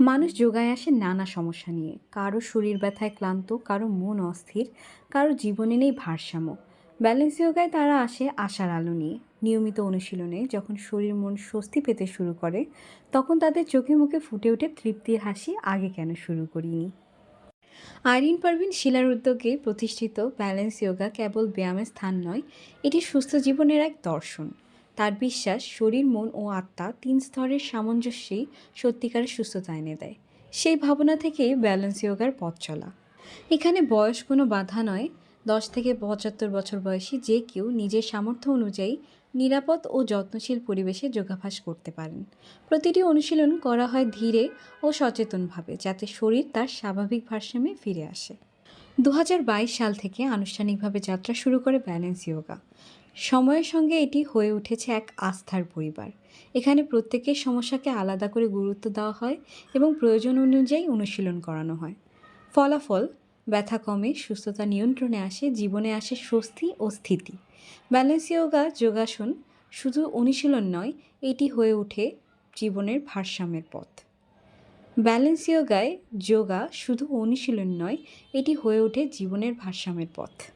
মানুষ যোগায় আসে নানা সমস্যা নিয়ে। কারও শরীর ব্যথায় ক্লান্ত, কারও মন অস্থির, কারও জীবনে নেই ভারসাম্য। ব্যালেন্স যোগায় তারা আসে আশার আলো নিয়ে। নিয়মিত অনুশীলনে যখন শরীর মন স্বস্তি পেতে শুরু করে, তখন তাদের চোখে মুখে ফুটে ওঠে তৃপ্তির হাসি, আগে কেন শুরু করিনি। আইরিন পারভিন শিলার উদ্যোগে প্রতিষ্ঠিত ব্যালেন্স যোগা কেবল ব্যায়ামের স্থান নয়, এটি সুস্থ জীবনের এক দর্শন। তার বিশ্বাস, শরীর, মন ও আত্মা তিন স্তরের সামঞ্জস্যেই সত্যিকারের সুস্থতা এনে দেয়। সেই ভাবনা থেকেই ব্যালেন্স যোগার পথ চলা। এখানে বয়স কোনো বাধা নয়। দশ থেকে পঁচাত্তর বছর বয়সী যে কেউ নিজের সামর্থ্য অনুযায়ী নিরাপদ ও যত্নশীল পরিবেশে যোগাভ্যাস করতে পারেন। প্রতিটি অনুশীলন করা হয় ধীরে ও সচেতনভাবে যাতে শরীর তার স্বাভাবিক ভারসাম্যে ফিরে আসে। দু হাজার বাইশ সাল থেকে আনুষ্ঠানিকভাবে যাত্রা শুরু করে ব্যালেন্স যোগা সময়ের সঙ্গে এটি হয়ে উঠেছে এক আস্থার পরিবার। এখানে প্রত্যেকের সমস্যাকে আলাদা করে গুরুত্ব দেওয়া হয় এবং প্রয়োজন অনুযায়ী অনুশীলন করানো হয়। ফলাফল, ব্যথা কমে, সুস্থতা নিয়ন্ত্রণে আসে, জীবনে আসে স্বস্তি ও স্থিতি। ব্যালেন্স যোগা যোগাসন শুধু অনুশীলন নয়, এটি হয়ে ওঠে জীবনের ভারসাম্যের পথ। ব্যালেন্স যোগায় যোগা শুধু অনুশীলন নয় এটি হয়ে ওঠে জীবনের ভারসাম্যের পথ।